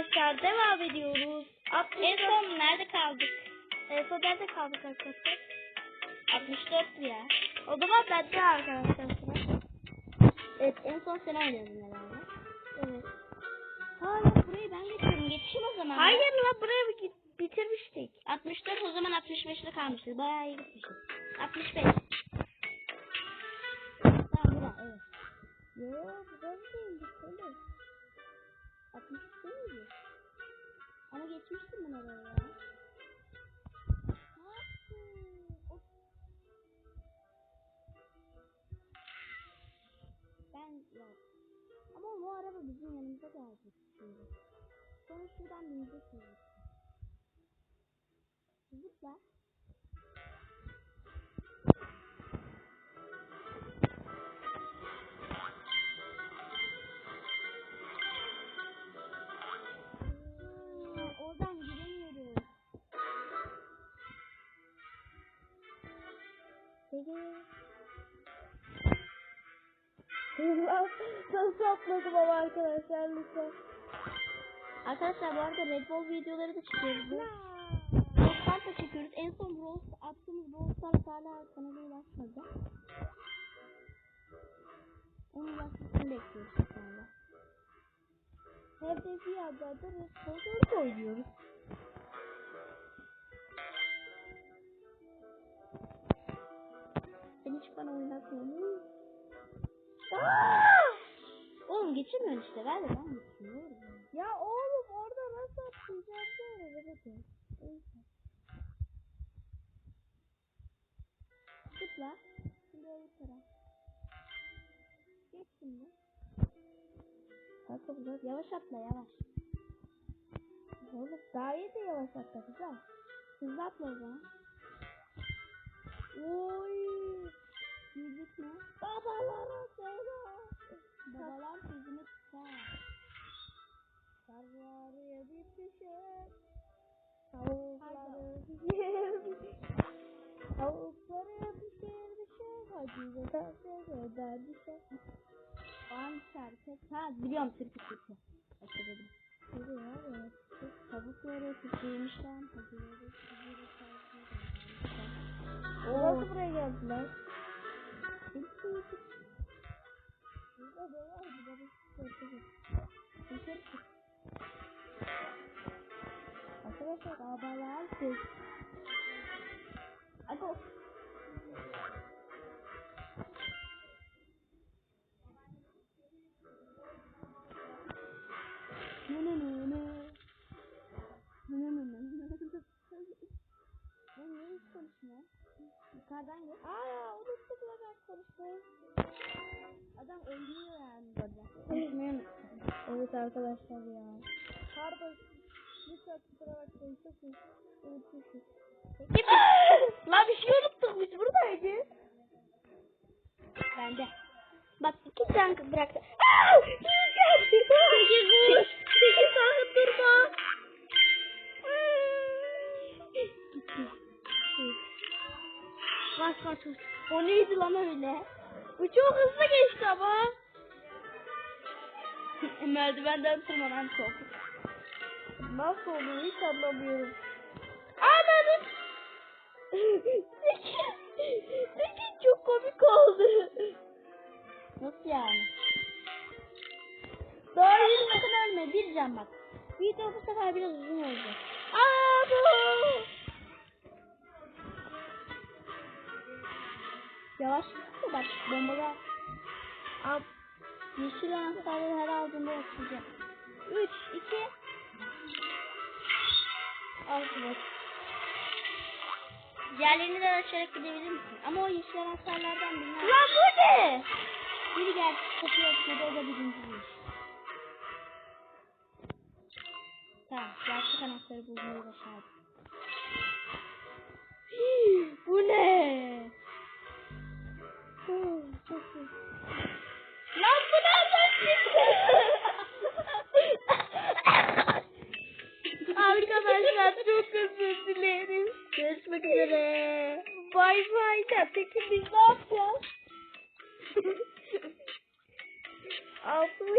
arkadaşlar devam ediyoruz. Atmıştım. En son nerede kaldık? En son nerede kaldık arkadaşlar? 64 ya. O zaman ben de arkadaşlar. Evet en son sen oynadın herhalde. Evet. Hala burayı ben geçiyorum. Geçeyim o zaman. Hayır lan burayı bit bitirmiştik. 64 o zaman 65'te kalmışız. Bayağı iyi gitmişiz. 65. Tamam bura evet. Yok, ben de 60 değil mi? Ama geçmiştim ben oraya ya. Ben yok. Ama bu araba bizim yanımıza geldi şimdi. Sonra şuradan bineceksiniz. Zıpla. Nasıl atladım ama arkadaşlar lütfen. Arkadaşlar bu arada Red Bull videoları da çekiyoruz. Brawl Stars da çekiyoruz. En son Brawl attığımız Brawl Stars hala kanala ulaşmadı. Onun ulaşmasını bekliyoruz şu anda. Hem de bir yandan da Restor'da oynuyoruz. Bana oynatmıyorsun. Oğlum geçemiyorsun işte. Ver de ben geçeyim. Ya oğlum orada nasıl atlayacağım böyle bebekte. Zıpla. Şimdi öbür taraf. Geç şimdi. Kanka bu Yavaş atla yavaş. Oğlum daha iyi de yavaş atla güzel. Hızlı atla o zaman. Oy. Ne? Babalara selam. Babalar sözünü tutar. Karvarıya bir düşer. Tavukları. Tavukları düşer düşer. Hacı ve taşlar da düşer. An şarkı. Ha biliyorum türkü türkü. Hatırladım. Hadi ya. Tavukları tutuyormuşlar. Hacıları hacıları Nasıl buraya geldiler? Arkadaşlar babalar ses. Aga. Ne ne ne ne. Ne ne ne ne. Ben niye hiç konuşmuyor? Yukarıdan gel. Aa unuttum lan ben konuşmayı. Adam öldürüyor yani burada. Konuşmayı unuttum. Evet arkadaşlar ya. Pardon. Lütfen kusura bakmayın. Çok. Unutmuşum. Lan bir şey unuttuk biz buradaydık. Bende. Bak iki tane bıraktı. Aaa! Sekiz vur. Sekiz sakın durma. Bas bas bas. O neydi lan öyle? Bu çok hızlı geçti ama. Merdivenden tırmanan çok. Nasıl olur hiç anlamıyorum. Ananı. Sekiz. Sekiz çok komik oldu. Nasıl yani? Daha iyi. sakın ölme. Bir can bak. Video bu sefer biraz uzun olacak. Aa bu. Yavaş gitme bak bombalar. Ab. Yeşil anahtarları her aldığında açacak. 3, 2, Al bak. Diğerlerini de açarak gidebilir misin? Ama o yeşil anahtarlardan aç. Lan bu ne? Biri gel kapıyı açıyordu o da birinciymiş. Tamam gerçek anahtarı bulmayı başardık. bu ne? Oh, çok iyi. Lan bu nereden çıktı? harika. Peki biz ne yapacağız? Altını